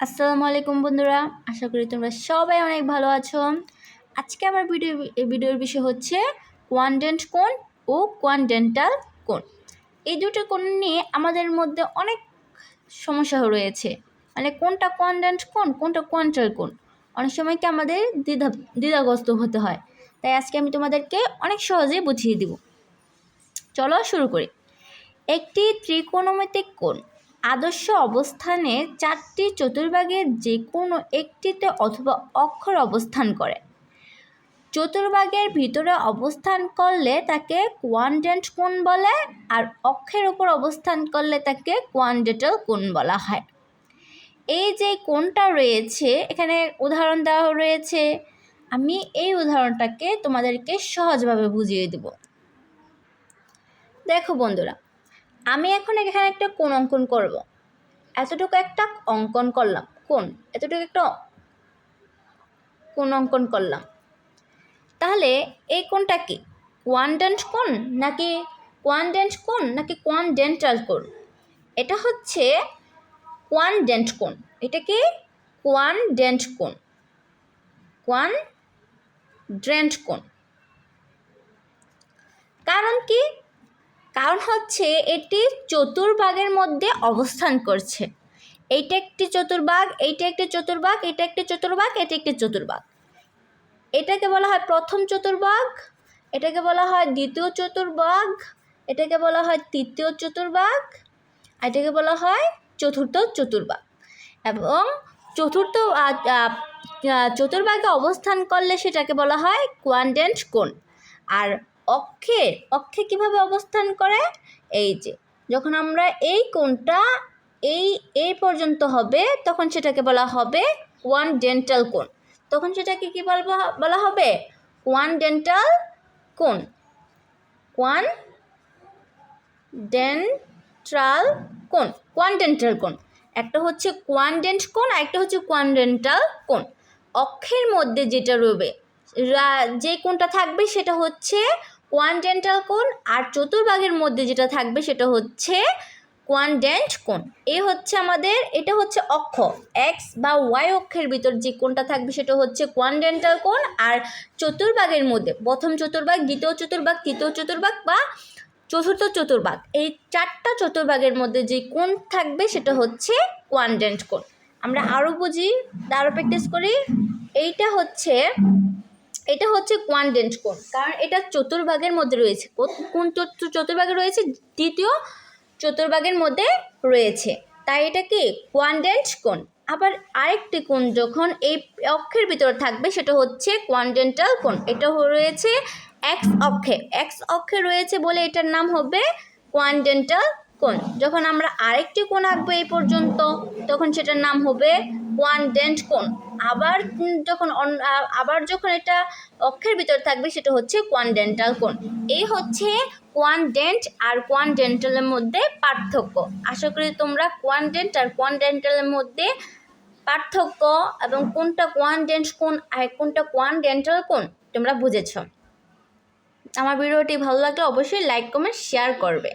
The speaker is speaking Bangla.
আসসালামু আলাইকুম বন্ধুরা, আশা করি তোমরা সবাই অনেক ভালো আছো। আজকে আমার ভিডিও ভিডিওর বিষয় হচ্ছে কোয়ান্ডেন্ট কোন ও কোয়ান্ডেন্টাল কোন এই দুটো কোন নিয়ে আমাদের মধ্যে অনেক সমস্যা রয়েছে। মানে কোনটা কোয়ান্ডেন্ট কোন কোনটা কোয়ান্টাল কোন অনেক সময় কি আমাদের দ্বিধা, দ্বিধাগ্রস্ত হতে হয়। তাই আজকে আমি তোমাদেরকে অনেক সহজেই বুঝিয়ে দিব। চলো শুরু করি। একটি ত্রিকোণমিতিক কোণ আদর্শ অবস্থানে চারটি চতুর্ভাগের যে কোনো একটিতে অথবা অক্ষর অবস্থান করে। চতুর্ভাগের ভিতরে অবস্থান করলে তাকে কোয়ান্ডেন্ট কোণ বলে আর অক্ষের উপর অবস্থান করলে তাকে কোয়ান্ডেটাল কোণ বলা হয়। এই যে কোণটা রয়েছে, এখানে উদাহরণ দেওয়া রয়েছে। আমি এই উদাহরণটাকে তোমাদেরকে সহজভাবে বুঝিয়ে দেব। দেখো বন্ধুরা আমি এখন এখানে একটা কোণ অঙ্কন করব? এতটুকু একটা অঙ্কন করলাম। কোন? এতটুকু একটা কোন অঙ্কন করলাম। তাহলে এই কোণটা কি? কোয়ান্ডেন্ট কোন নাকি কোয়ান্ডেন্ট কোন নাকি কোয়ানডেন্টাল কোণ এটা হচ্ছে কোয়ানডেন্ট কোন। এটা কি? কোয়ানডেন্ট কোন। কোয়ান ড্রেন্ট কোন। কারণ কি? কারণ হচ্ছে এটি চতুর্ভাগের মধ্যে অবস্থান করছে। এইটা একটি চতুর্ভাগ, এইটা একটি চতুর্ভাগ, এটা একটি চতুর্ভাগ, এটা একটি চতুর্ভাগ। এটাকে বলা হয় প্রথম চতুর্ভাগ, এটাকে বলা হয় দ্বিতীয় চতুর্ভাগ, এটাকে বলা হয় তৃতীয় চতুর্ভাগ এটাকে বলা হয় চতুর্থ চতুর্ভাগ। এবং চতুর্থ চতুর্ভাগে অবস্থান করলে সেটাকে বলা হয় কোয়ান্ডেন্ট কোণ। আর অক্ষে অক্ষে কীভাবে অবস্থান করে? এই যে, যখন আমরা এই কোণটা এই এই পর্যন্ত হবে, তখন সেটাকে বলা হবে ওয়ান ডেন্টাল কোণ। তখন সেটাকে কী বলব, বলা হবে? ওয়ান ডেন্টাল কোণ। ওয়ান ডেন্ট্রাল কোণ কোয়ানডেন্টাল কোণ। একটা হচ্ছে কোয়ানডেন্ট কোণ, আর একটা হচ্ছে কোয়ানডেন্টাল কোণ। অক্ষের মধ্যে যেটা রবে যে কোণটা থাকবে সেটা হচ্ছে কোয়ানডেন্টাল কোণ আর চতুর্ভাগের মধ্যে যেটা থাকবে সেটা হচ্ছে কোয়ানডেন্ট কোণ। এ হচ্ছে আমাদের, এটা হচ্ছে অক্ষ। এক্স বা ওয়াই অক্ষের ভিতর যে কোণটা থাকবে সেটা হচ্ছে কোয়ানডেন্টাল কোণ আর চতুর্ভাগের মধ্যে, প্রথম চতুর্ভাগ, দ্বিতীয় চতুর্ভাগ, তৃতীয় চতুর্ভাগ বা চতুর্থ চতুর্ভাগ। এই চারটা চতুর্ভাগের মধ্যে যে কোণ থাকবে সেটা হচ্ছে কোয়ানডেন্ট কোণ। আমরা আরও বুঝি আরও প্র্যাকটিস করি। এইটা হচ্ছে এটা হচ্ছে কোয়ান্ডেন্ট কোণ কারণ এটা চতুর্ভাগের মধ্যে রয়েছে। কোন চতুর্ভাগে রয়েছে? দ্বিতীয় চতুর্ভাগের মধ্যে রয়েছে। তাই এটা কি? কোয়ান্ডেন্ট কোণ আবার আরেকটি কোণ যখন এই অক্ষের ভিতরে থাকবে, সেটা হচ্ছে কোয়ান্ডেন্টাল কোণ এটা রয়েছে এক্স অক্ষে। এক্স অক্ষে রয়েছে বলে এটার নাম হবে কোয়ান্ডেন্টাল কোণ যখন আমরা আরেকটি কোণ আঁকবো এই পর্যন্ত, তখন সেটার নাম হবে কোয়ানডেন্ট কোণ আবার যখন আবার যখন এটা অক্ষের ভিতর থাকবে, সেটা হচ্ছে কোয়ানডেন্টাল কোণ এই হচ্ছে কোয়ানডেন্ট আর কোয়ানডেন্টালের মধ্যে পার্থক্য। আশা করি তোমরা কোয়ানডেন্ট আর কোয়ানডেন্টালের মধ্যে পার্থক্য এবং কোনটা কোয়ানডেন্ট কোণ আর কোনটা কোয়ানডেন্টাল কোণ তোমরা বুঝেছ। আমার ভিডিওটি ভালো লাগলে অবশ্যই লাইক কমেন্ট শেয়ার করবে।